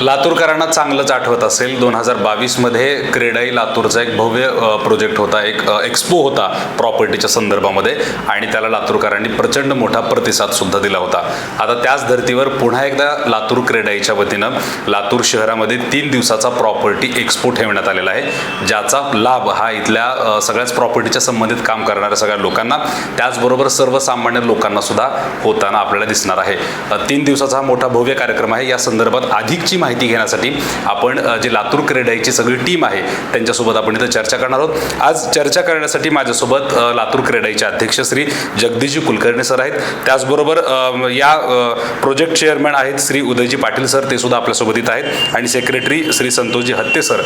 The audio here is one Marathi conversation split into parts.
लातूरकरांना चांगलंच आठवत असेल. दोन हजार बावीसमध्ये क्रेडाई लातूरचा एक भव्य प्रोजेक्ट होता. एक एक्सपो होता प्रॉपर्टीच्या संदर्भामध्ये. आणि त्याला लातूरकरांनी प्रचंड मोठा प्रतिसाद सुद्धा दिला होता. आता त्याच धर्तीवर पुन्हा एकदा लातूर क्रेडाईच्या वतीनं लातूर शहरामध्ये तीन दिवसाचा प्रॉपर्टी एक्सपो ठेवण्यात आलेला आहे. ज्याचा लाभ हा इथल्या सगळ्याच प्रॉपर्टीच्या संबंधित काम करणाऱ्या सगळ्या लोकांना त्याचबरोबर सर्वसामान्य लोकांना सुद्धा होताना आपल्याला दिसणार आहे. तीन दिवसाचा हा मोठा भव्य कार्यक्रम आहे. या संदर्भात अधिकची माहिती घेण्यासाठी आपण जे लातूर क्रेडाईची सगळी टीम आहे त्यांच्यासोबत आपण इथं चर्चा करणार आहोत. आज चर्चा करण्यासाठी माझ्यासोबत लातूर क्रेडाईचे अध्यक्ष श्री जगदीशजी कुलकर्णी सर आहेत. त्याचबरोबर या प्रोजेक्ट चेअरमॅन आहेत श्री उदयजी पाटील सर ते सुद्धा आपल्यासोबत इथं आहेत. आणि सेक्रेटरी श्री संतोषजी हत्ते सर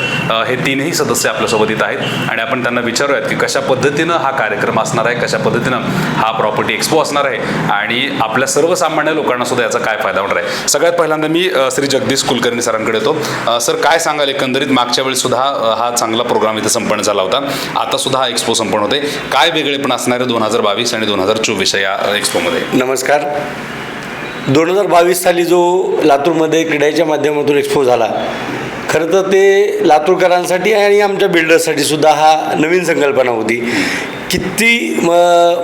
हे तीनही सदस्य आपल्यासोबत इथं आहेत. आणि आपण त्यांना विचारूयात की कशा पद्धतीनं हा कार्यक्रम असणार आहे कशा पद्धतीनं हा प्रॉपर्टी एक्सपो असणार आहे आणि आपल्या सर्वसामान्य लोकांना सुद्धा याचा काय फायदा होणार आहे. सगळ्यात पहिल्यांदा मी श्री जगदीश कुलकर्णी सरांकडे येतो. सर काय सांगाल एकंदरीत? मागच्या वेळी सुद्धा हा चांगला प्रोग्राम इथे संपन्न झाला होता. आता सुद्धा हा एक्सपो संपन्न होते काय वेगळेपण असणार आहे दोन हजार बावीस आणि दोन हजार चोवीस या एक्सपोमध्ये नमस्कार. दोन हजार बावीस साली जो लातूरमध्ये क्रीडाच्या माध्यमातून एक्सपो झाला खरं तर ते लातूरकरांसाठी आणि आमच्या बिल्डर्ससाठी सुद्धा हा नवीन संकल्पना होती. किती म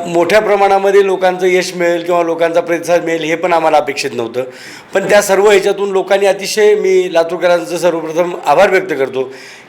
मोठ्या प्रमाणामध्ये लोकांचं यश मिळेल किंवा लोकांचा प्रतिसाद मिळेल हे पण आम्हाला अपेक्षित नव्हतं. पण त्या सर्व ह्याच्यातून लोकांनी अतिशय मी लातूरकरांचं सर्वप्रथम आभार व्यक्त करतो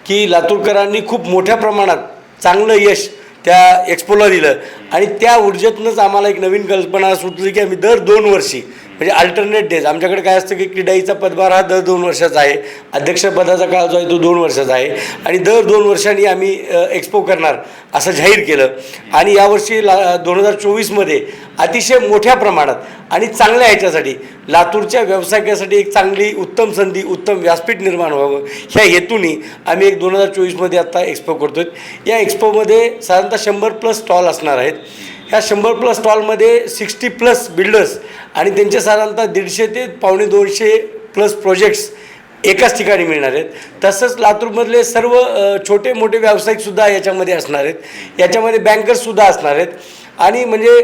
की लातूरकरांनी खूप मोठ्या प्रमाणात चांगलं यश त्या एक्सपोला दिलं. आणि त्या ऊर्जेतूनच आम्हाला एक नवीन कल्पना सुचली की आम्ही दर दोन वर्षी म्हणजे अल्टरनेट डेज आमच्याकडे काय असतं की क्रीडाईचा पदभार हा दर दोन वर्षाचा आहे. अध्यक्षपदाचा काळ जो आहे तो दोन वर्षाचा आहे. आणि दर दोन वर्षांनी आम्ही एक्सपो करणार असं जाहीर केलं. आणि यावर्षी ला दोन हजार चोवीसमध्ये अतिशय मोठ्या प्रमाणात आणि चांगल्या ह्याच्यासाठी लातूरच्या व्यावसायिकासाठी एक चांगली उत्तम संधी उत्तम व्यासपीठ निर्माण व्हावं. ह्या हेतूने आम्ही एक दोन हजार चोवीसमध्ये आत्ता एक्सपो करतो या एक्सपोमध्ये साधारणतः शंभर प्लस स्टॉल असणार आहेत. ह्या शंभर प्लस स्टॉलमध्ये सिक्स्टी प्लस बिल्डर्स आणि त्यांचे साधारणतः दीडशे ते पावणे दोनशे प्लस प्रोजेक्ट्स एकाच ठिकाणी मिळणार आहेत. तसंच लातूरमधले सर्व छोटे मोठे व्यावसायिकसुद्धा याच्यामध्ये असणार आहेत. याच्यामध्ये बँकर्ससुद्धा असणार आहेत. आणि म्हणजे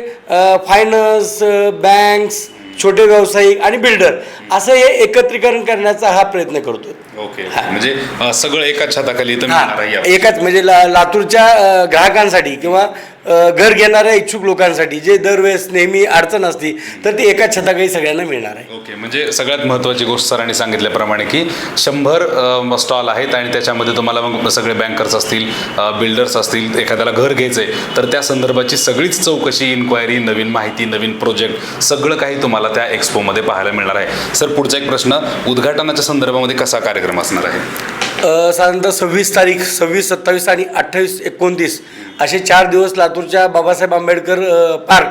फायनान्स बँक्स छोटे व्यावसायिक आणि बिल्डर असं हे एकत्रीकरण करण्याचा हा प्रयत्न करतो ओके म्हणजे अ, सगळं एकाच छताखाली इथं मिळणार आहे हा, या- एकाच म्हणजे ला लातूरच्या अ, ग्राहकांसाठी किंवा अ, घर घेणाऱ्या इच्छुक लोकांसाठी जे दरवेळेस नेहमी अडचण असती तर ती एकाच छताखाली सगळ्यांना मिळणार आहे. ओके म्हणजे सगळ्यात महत्त्वाची गोष्ट सरांनी सांगितल्याप्रमाणे की शंभर स्टॉल आहेत आणि त्याच्यामध्ये तुम्हाला मग सगळे बँकर्स असतील बिल्डर्स असतील एखाद्याला घर घ्यायचं आहे तर त्या संदर्भाची सगळीच चौकशी इन्क्वायरी नवीन माहिती नवीन प्रोजेक्ट सगळं काही तुम्हाला त्या एक्सपोमध्ये पाहायला मिळणार आहे. सर पुढचा एक प्रश्न उद्घाटनाच्या संदर्भामध्ये कसा कार्यक्रम असणार आहे? साधारणतः सव्वीस तारीख सव्वीस सत्तावीस आणि अठ्ठावीस एकोणतीस असे चार दिवस लातूरच्या बाबासाहेब आंबेडकर पार्क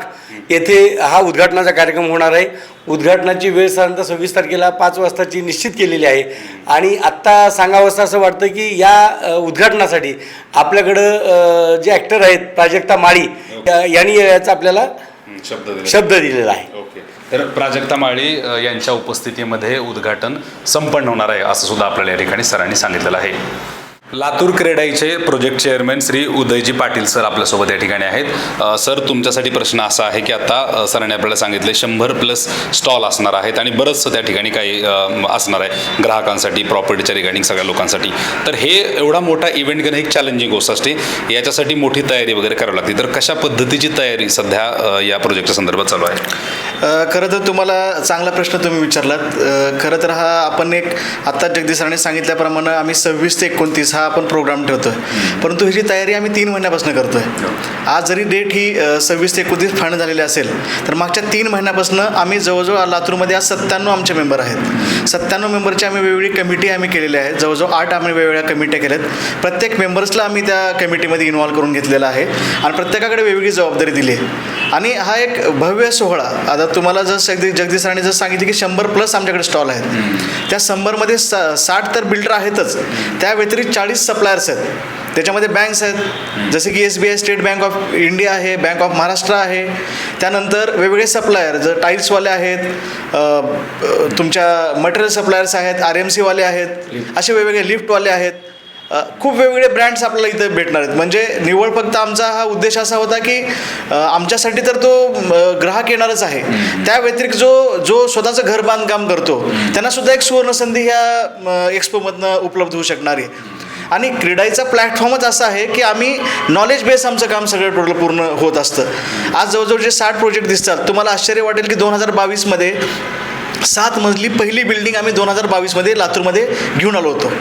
येथे हा उद्घाटनाचा कार्यक्रम होणार आहे. उद्घाटनाची वेळ साधारणतः सव्वीस तारखेला पाच वाजताची निश्चित केलेली आहे. आणि आत्ता सांगावं असं वाटतं की या उद्घाटनासाठी आपल्याकडं जे ॲक्टर आहेत प्राजक्ता माळी या- यांनी याचा आपल्याला शब्द. शब्द दिलेला आहे. ओके. तर प्राजक्ता माळी यांच्या उपस्थितीमध्ये उद्घाटन संपन्न होणार आहे असं सुद्धा आपल्याला या ठिकाणी सरांनी सांगितलेलं आहे. Latur क्रेडाईचे project chairman Shri Udayji Patil sir आपल्यासोबत या ठिकाणी आहेत. सर तुमच्यासाठी प्रश्न असा आहे की आता सरांनी आपल्याला सांगितले शंभर प्लस स्टॉल असणार आहेत आणि बरंचसं त्या ठिकाणी काही असणार आहे ग्राहकांसाठी प्रॉपर्टीच्या रिगार्डिंग सगळ्या लोकांसाठी. तर हे एवढा मोठा इव्हेंट घेणं एक चॅलेंजिंग गोष्ट असते. याच्यासाठी मोठी तयारी वगैरे करावी लागते. तर कशा पद्धतीची तयारी सध्या या प्रोजेक्टच्या संदर्भात चालू आहे? खरं तर तुम्हाला चांगला प्रश्न तुम्ही विचारलात. खरं तर हा आपण एक आत्ता जगदीश सरांनी सांगितल्याप्रमाणे आम्ही सव्वीस ते एकोणतीस हा आपण प्रोग्राम ठेवतो आहे परंतु ह्याची तयारी आम्ही तीन महिन्यापासून करतो आहे आज जरी डेट ही सव्वीस ते एकोणतीस फायनल झालेली असेल तर मागच्या तीन महिन्यापासून आम्ही जवळजवळ लातूरमध्ये आज सत्त्याण्णव आमचे मेंबर आहेत. सत्त्याण्णव मेंबरची आम्ही वेगवेगळी कमिटी आम्ही केलेली आहे. जवळजवळ आठ आम्ही वेगवेगळ्या कमिट्या आहेत प्रत्येक मेंबर्सला आम्ही त्या कमिटीमध्ये इन्व्हॉल्व करून घेतलेला आहे. आणि प्रत्येकाकडे वेगवेगळी जबाबदारी दिली आहे. आणि हा एक भव्य सोहळा आता तुम्हाला जर जगदीश जगदीश सरांनी जर सांगितलं की शंभर प्लस आमच्याकडे स्टॉल आहेत. त्या शंभरमध्ये सा साठ तर बिल्डर आहेतच. त्या व्यतिरिक्त चाळीस सप्लायर्स आहेत. त्याच्यामध्ये बँक्स आहेत. जसे की S B I State Bank of India आहे बँक ऑफ महाराष्ट्र आहे. त्यानंतर वेगवेगळे सप्लायर जर टाईल्सवाले आहेत तुमच्या मटेरियल सप्लायर्स आहेत आर एम सीवाले आहेत असे वेगवेगळे लिफ्टवाले आहेत. खूप वेगवेगळे ब्रँड्स आपल्याला इथं भेटणार आहेत. म्हणजे निव्वळ फक्त आमचा हा उद्देश असा होता की आमच्यासाठी तर तो ग्राहक येणारच आहे. त्या व्यतिरिक्त जो जो स्वतःचं घर बांधकाम करतो त्यांना सुद्धा एक सुवर्णसंधी ह्या एक्सपोमधनं उपलब्ध होऊ शकणार आहे. आणि क्रीडाईचा प्लॅटफॉर्मच असा आहे की आम्ही नॉलेज बेस आमचं काम सगळं टोटल पूर्ण होत असतं. आज जवळजवळ जे साठ प्रोजेक्ट दिसतात तुम्हाला आश्चर्य वाटेल की दोन हजार बावीसमध्ये सात मजली पहिली बिल्डिंग आम्ही दोन हजार बावीसमध्ये लातूरमध्ये घेऊन आलो होतो.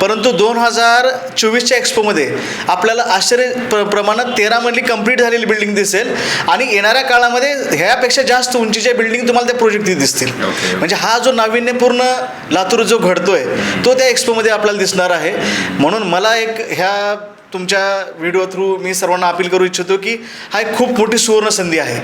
परंतु दोन हजार चोवीसच्या एक्सपोमध्ये आपल्याला आश्चर्य प्र प्रमाणात तेरा मजली कंप्लीट झालेली बिल्डिंग दिसेल आणि येणाऱ्या काळामध्ये ह्यापेक्षा जास्त उंचीच्या बिल्डिंग तुम्हाला त्या प्रोजेक्ट दिसतील. म्हणजे हा जो नाविन्यपूर्ण लातूर जो घडतोय तो त्या एक्सपोमध्ये आपल्याला दिसणार आहे. म्हणून मला एक ह्या तुमच्या व्हिडिओ थ्रू मी सर्वांना अपील करू इच्छितो की हा एक खूप मोठी सुवर्ण संधी आहे.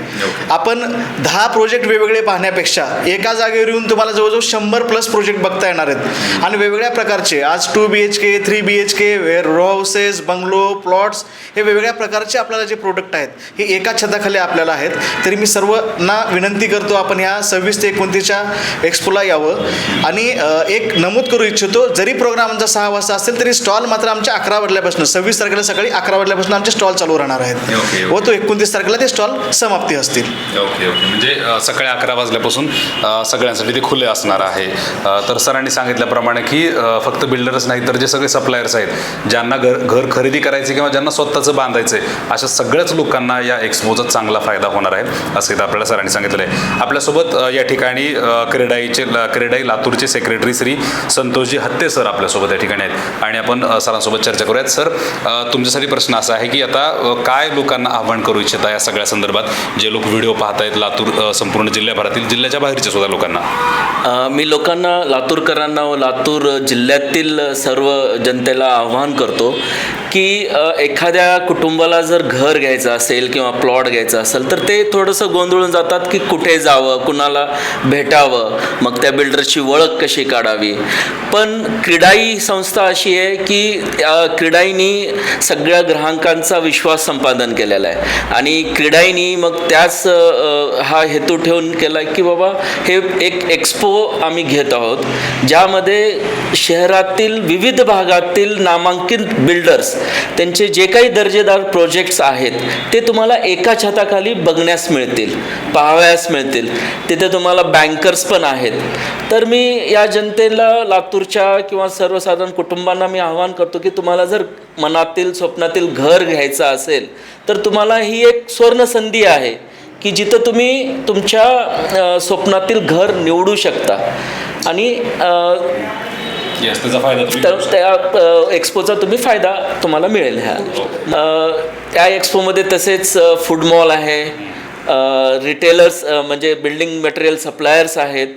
आपण दहा प्रोजेक्ट वेगवेगळे पाहण्यापेक्षा एका जागेवर येऊन तुम्हाला जवळजवळ शंभर प्लस प्रोजेक्ट बघता येणार आहेत. आणि वेगवेगळ्या प्रकारचे आज two B H K three B H K row houses bungalow plots हे वेगवेगळ्या प्रकारचे आपल्याला जे प्रोडक्ट आहेत हे एका छताखाली आपल्याला आहेत. तरी मी सर्वांना विनंती करतो आपण ह्या सव्वीस ते एकोणतीसच्या एक्सपोला यावं. आणि एक नमूद करू इच्छितो जरी प्रोग्राम आमचा सहा वाजता असेल तरी स्टॉल मात्र आमच्या अकरा वाजल्यापासून सव्वीस तारखेला सकाळी अकरा वाजल्यापासून आमचे स्टॉल चालू राहणार आहेत. व तो एकोणतीस तारखेला ते स्टॉल समाप्ती असतील. Okay okay. म्हणजे सकाळी अकरा वाजल्यापासून सगळ्यांसाठी ते खुले असणार आहे. तर सरांनी सांगितल्याप्रमाणे की फक्त बिल्डर्स नाही तर जे सगळे सप्लायर्स आहेत ज्यांना घर घर खरेदी करायचे किंवा ज्यांना स्वतःचं बांधायचं आहे अशा सगळ्याच लोकांना या एक्सपोचा चांगला फायदा होणार आहे असं इथं आपल्याला सरांनी सांगितलं आहे आपल्यासोबत या ठिकाणी क्रेडाईचे क्रेडाई लातूरचे सेक्रेटरी श्री संतोषजी हत्ते सर आपल्यासोबत या ठिकाणी आहेत. आणि आपण सरांसोबत चर्चा करूयात. सर तुमच्यासाठी प्रश्न असा आहे की आता काय लोकांना आव्हान करू इच्छिता या सगळ्या संदर्भात? जे लोक व्हिडिओ पाहत आहेत लातूर संपूर्ण जिल्ह्याभरातील जिल्ह्याच्या बाहेरच्या सुद्धा लोकांना. मी लोकांना लातूरकरांना व लातूर जिल्ह्यातील सर्व जनतेला आव्हान करतो की एखाद्या कुटुंबाला जर घर घ्यायचं असेल किंवा प्लॉट घ्यायचा असेल तर ते थोडंसं गोंधळून जातात की कुठे जावं कुणाला भेटावं मग त्या बिल्डरची ओळख कशी काढावी. पण क्रीडाई संस्था अशी आहे की क्रीडाईनी सगळ्या ग्राहकांचा विश्वास संपादन केलेला आहे. आणि क्रीडाईनी मग त्याच हा हेतू ठेवून केला की बाबा हे एक एक्सपो आम्ही घेत आहोत ज्यामध्ये शहरातील विविध भागातील नामांकित बिल्डर्स त्यांचे जे काही दर्जेदार प्रोजेक्ट्स आहेत ते तुम्हाला एका छताखाली बघण्यास मिळतील पाहावयास मिळतील. तिथे तुम्हाला बँकर्स पण आहेत. तर मी या जनतेला लातूरच्या किंवा सर्वसाधारण कुटुंबांना मी आवाहन करतो की तुम्हाला जर मनात स्वप्नातील घर घ्यायचं असेल तर तुम्हाला ही एक सुवर्णसंधी आहे की जिथं तुम्ही तुमच्या स्वप्नातील घर निवडू शकता. आणि तर त्या एक्सपोचा तुम्ही फायदा तुम्हाला मिळेल ह्या. त्या एक्सपोमध्ये तसेच फूड मॉल आहे रिटेलर्स म्हणजे बिल्डिंग मटेरियल सप्लायर्स आहेत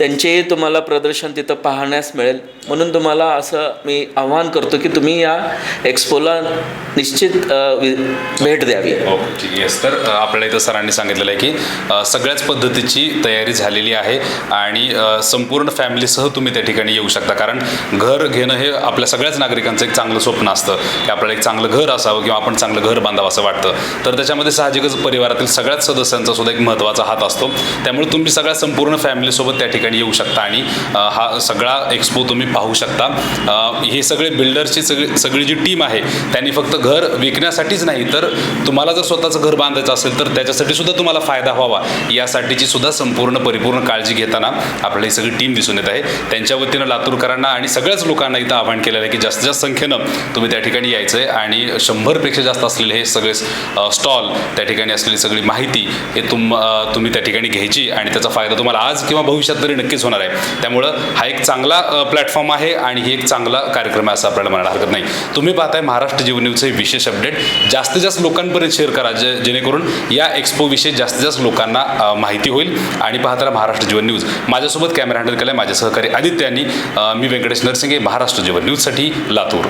त्यांचेही तुम्हाला प्रदर्शन तिथं पाहण्यास मिळेल. म्हणून तुम्हाला असं मी आवाहन करतो की तुम्ही या एक्सपोला निश्चित भेट द्यावी. ठीक येस तर आपल्याला इथं सरांनी सांगितलेलं आहे की सगळ्याच पद्धतीची तयारी झालेली आहे आणि संपूर्ण फॅमिलीसह तुम्ही त्या ठिकाणी येऊ शकता. कारण घर घेणं हे आपल्या सगळ्याच नागरिकांचं एक चांगलं स्वप्न असतं की आपल्याला एक चांगलं घर असावं किंवा आपण चांगलं घर बांधावं असं वाटतं. तर त्याच्यामध्ये साहजिकच परिवारातील सगळ्याच सदस्यांचा सुद्धा एक महत्त्वाचा हात असतो. त्यामुळे तुम्ही सगळ्या संपूर्ण फॅमिलीसोबत त्या ठिकाणी येऊ शकता आणि हा सगळा एक्सपो तुम्ही पाहू शकता. हे सगळे बिल्डर्सची सगळी सगळी जी टीम आहे त्यांनी फक्त घर विकण्यासाठीच नाही तर तुम्हाला जर स्वतःचं घर बांधायचं असेल तर त्याच्यासाठी सुद्धा तुम्हाला फायदा व्हावा. यासाठीची सुद्धा संपूर्ण परिपूर्ण काळजी घेताना आपल्याला ही सगळी टीम दिसून येत आहे. त्यांच्या वतीनं लातूरकरांना आणि सगळ्याच लोकांना इथं आवाहन केलेलं आहे की जास्तीत जास्त संख्येनं तुम्ही त्या ठिकाणी यायचं आहे आणि शंभरपेक्षा जास्त असलेले हे सगळे स्टॉल त्या ठिकाणी असलेली सगळी माहिती हे तुम तुम्ही त्या ठिकाणी घ्यायची आणि त्याचा फायदा तुम्हाला आज किंवा भविष्यात तरी नक्कीच होणार आहे. त्यामुळं हा एक चांगला प्लॅटफॉर्म आहे आणि ही एक चांगला कार्यक्रम आहे असं आपल्याला म्हणायला हरकत नाही. तुम्ही पाहताय महाराष्ट्र जीवन न्यूजचे विशेष अपडेट जास्तीत जास्त लोकांपर्यंत शेअर करा जे जेणेकरून या एक्सपोविषयी जास्तीत जास्त लोकांना माहिती होईल आणि पाहताना महाराष्ट्र जीवन न्यूज. माझ्यासोबत कॅमेरा हँडल केला माझे सहकारी आदित्य यांनी. मी व्यंकटेश नरसिंगे महाराष्ट्र जीवन न्यूजसाठी लातूर.